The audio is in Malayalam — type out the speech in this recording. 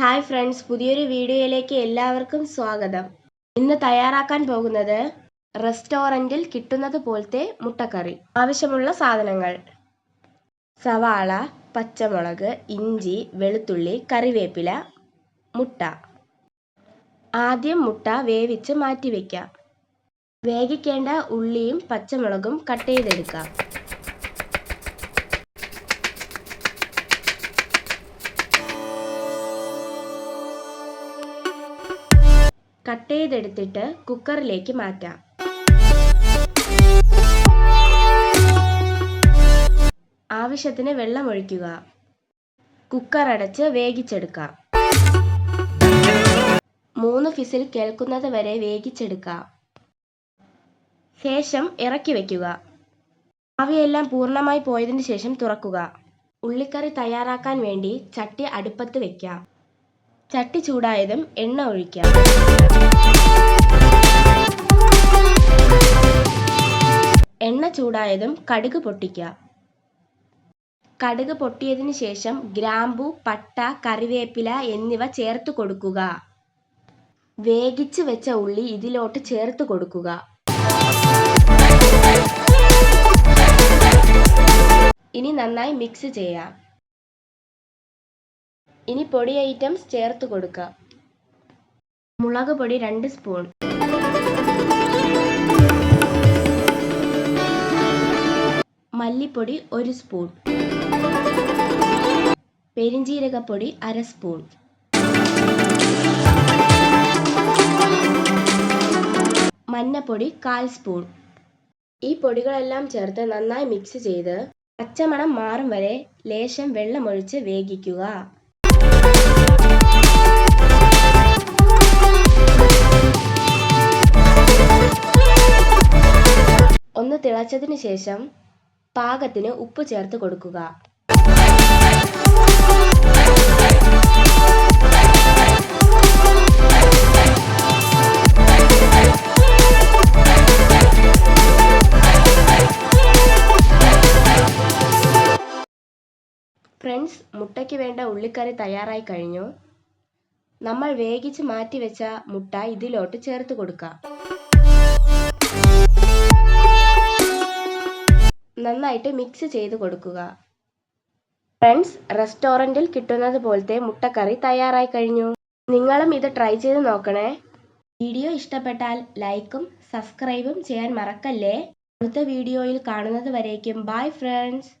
ഹായ് ഫ്രണ്ട്സ് പുതിയൊരു വീഡിയോയിലേക്ക് എല്ലാവർക്കും സ്വാഗതം. ഇന്ന് തയ്യാറാക്കാൻ പോകുന്നത് റെസ്റ്റോറന്റിൽ കിട്ടുന്നത് പോലത്തെ മുട്ടക്കറി. ആവശ്യമുള്ള സാധനങ്ങൾ. സവാള പച്ചമുളക് ഇഞ്ചി വെളുത്തുള്ളി കറിവേപ്പില മുട്ട. ആദ്യം മുട്ട വേവിച്ച് മാറ്റിവെക്കാം. വേവിക്കേണ്ട ഉള്ളിയും പച്ചമുളകും കട്ട് ചെയ്തെടുക്കാം. കട്ട് ചെയ്തെടുത്തിട്ട് കുക്കറിലേക്ക് മാറ്റാം. ആവശ്യത്തിന് വെള്ളം ഒഴിക്കുക കുക്കർ അടച്ച് വേവിച്ചെടുക്കാം മൂന്ന് ഫിസിൽ കേൾക്കുന്നത് വരെ വേവിച്ചെടുക്കാം ശേഷം ഇറക്കി വയ്ക്കുക ആവിയെല്ലാം പൂർണമായി പോയതിനു ശേഷം തുറക്കുക. ഉള്ളിക്കറി തയ്യാറാക്കാൻ വേണ്ടി ചട്ടി അടുപ്പത്ത് വെക്കാം ചട്ടി ചൂടായതും എണ്ണ ഒഴിക്കാം. എണ്ണ ചൂടായതും കടുക് പൊട്ടിക്കാം കടുക് പൊട്ടിയതിന് ശേഷം ഗ്രാമ്പു പട്ട കറിവേപ്പില എന്നിവ ചേർത്ത് കൊടുക്കുക. വേവിച്ച് വെച്ച ഉള്ളി ഇതിലോട്ട് ചേർത്ത് കൊടുക്കുക. ഇനി നന്നായി മിക്സ് ചെയ്യാം. ഇനി പൊടി ഐറ്റംസ് ചേർത്ത് കൊടുക്കുക മുളക് പൊടി രണ്ട് സ്പൂൺ. മല്ലിപ്പൊടി ഒരു സ്പൂൺ. പെരിഞ്ചീരകപ്പൊടി അര സ്പൂൺ. മഞ്ഞപ്പൊടി കാൽ സ്പൂൺ. ഈ പൊടികളെല്ലാം ചേർത്ത് നന്നായി മിക്സ് ചെയ്ത് പച്ചമണം മാറും വരെ ലേശം വെള്ളമൊഴിച്ച് വേവിക്കുക. ഒന്ന് തിളച്ചതിന് ശേഷം പാകത്തിന് ഉപ്പ് ചേർത്ത് കൊടുക്കുക. ഫ്രണ്ട്സ് മുട്ടയ്ക്ക് വേണ്ട ഉള്ളിക്കറി തയ്യാറായി കഴിഞ്ഞു? നമ്മൾ വേവിച്ച് മാറ്റി വെച്ച മുട്ട ഇതിലോട്ട് ചേർത്ത് കൊടുക്കാം. നന്നായിട്ട് മിക്സ് ചെയ്ത് കൊടുക്കുക. ഫ്രണ്ട്സ് റെസ്റ്റോറന്റിൽ കിട്ടുന്നത് പോലത്തെ മുട്ടക്കറി തയ്യാറായി കഴിഞ്ഞു. നിങ്ങളും ഇത് ട്രൈ ചെയ്ത് നോക്കണേ. വീഡിയോ ഇഷ്ടപ്പെട്ടാൽ ലൈക്കും സബ്സ്ക്രൈബും ചെയ്യാൻ മറക്കല്ലേ? അടുത്ത വീഡിയോയിൽ കാണുന്നത് വരേക്കും. Bye friends.